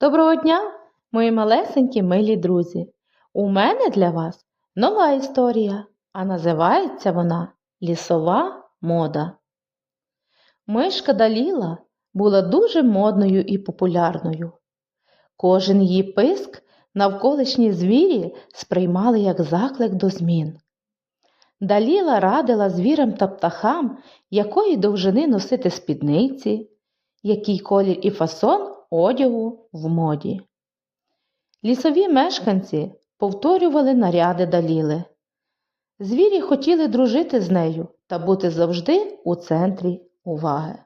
Доброго дня, мої малесенькі милі друзі! У мене для вас нова історія, а називається вона Лісова мода. Мишка Даліла була дуже модною і популярною. Кожен її писк навколишні звірі сприймали як заклик до змін. Даліла радила звірам та птахам, якої довжини носити спідниці, який колір і фасон одягу в моді. Лісові мешканці повторювали наряди Даліли. Звірі хотіли дружити з нею та бути завжди у центрі уваги.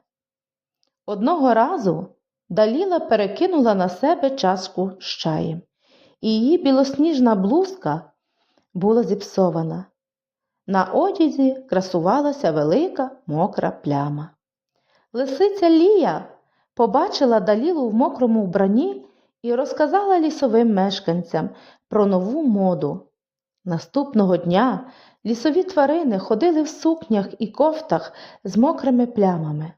Одного разу Даліла перекинула на себе чашку з чаєм, і її білосніжна блузка була зіпсована. На одязі красувалася велика мокра пляма. Лисиця Лія побачила Далілу в мокрому вбранні і розказала лісовим мешканцям про нову моду. Наступного дня лісові тварини ходили в сукнях і кофтах з мокрими плямами.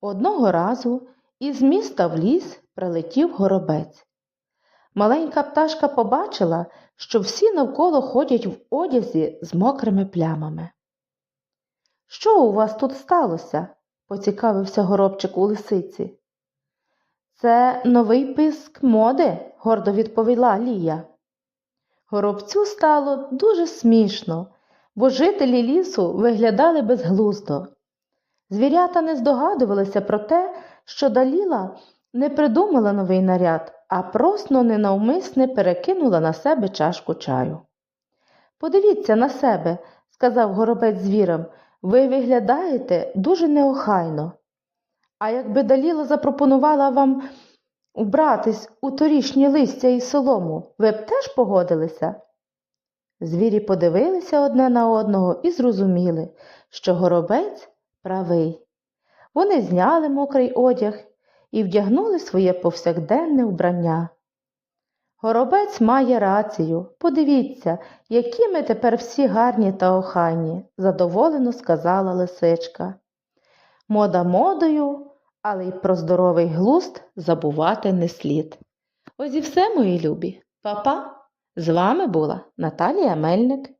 Одного разу із міста в ліс прилетів горобець. Маленька пташка побачила, що всі навколо ходять в одязі з мокрими плямами. Що у вас тут сталося? Поцікавився горобчик у лисиці. Це новий писк моди, гордо відповіла Лія. Горобцю стало дуже смішно, бо жителі лісу виглядали безглуздо. Звірята не здогадувалися про те, що Даліла не придумала новий наряд, а просто ненавмисне перекинула на себе чашку чаю. Подивіться на себе, сказав горобець звірам, ви виглядаєте дуже неохайно. А якби Даліла запропонувала вам убратись у торішнє листя і солому, ви б теж погодилися? Звірі подивилися одне на одного і зрозуміли, що горобець правий. Вони зняли мокрий одяг і вдягнули своє повсякденне вбрання. Горобець має рацію. Подивіться, які ми тепер всі гарні та охайні, задоволено сказала лисичка. Мода модою, але й про здоровий глуст забувати не слід. Ось і все, мої любі. Па-па! З вами була Наталія Мельник.